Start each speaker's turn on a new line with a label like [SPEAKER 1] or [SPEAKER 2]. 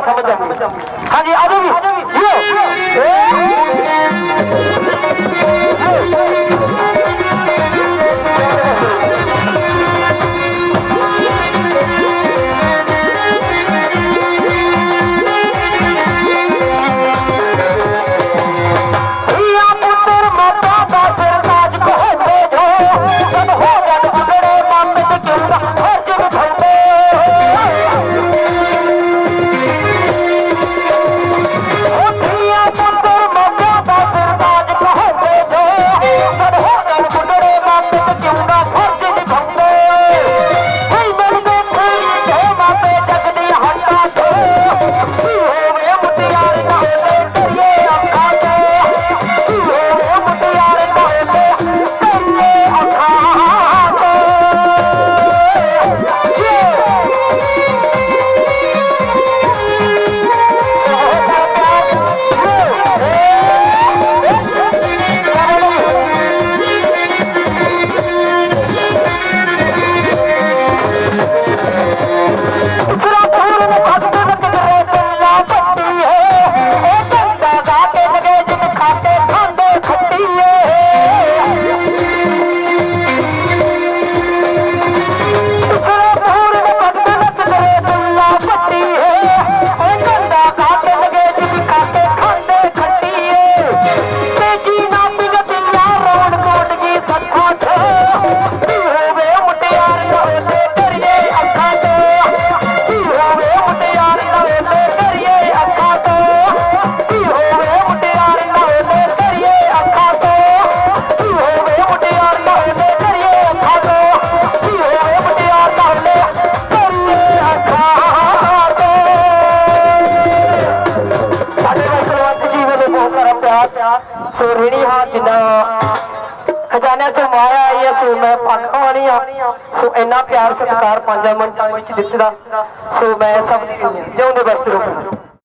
[SPEAKER 1] Sampai 朱米 ਸੋ ਰੇਣੀ ਹਾਂ ਜਿੰਨਾ ਖਜ਼ਾਨਾ ਚੋਂ ਮਾਇਆ ਆਈ ਹੈ, ਸੋ ਮੈਂ ਪੱਖ ਹੋਣੀ ਆ ਸੋ ਇੰਨਾ ਪਿਆਰ ਸਤਿਕਾਰ ਪੰਜਾਂ ਮਿੰਟਾਂ ਵਿੱਚ ਦਿੱਤਾ। ਸੋ ਮੈਂ ਸਭ ਦੀ ਜਿਉਂਦੇ ਬਸਤੇ ਰਹੋ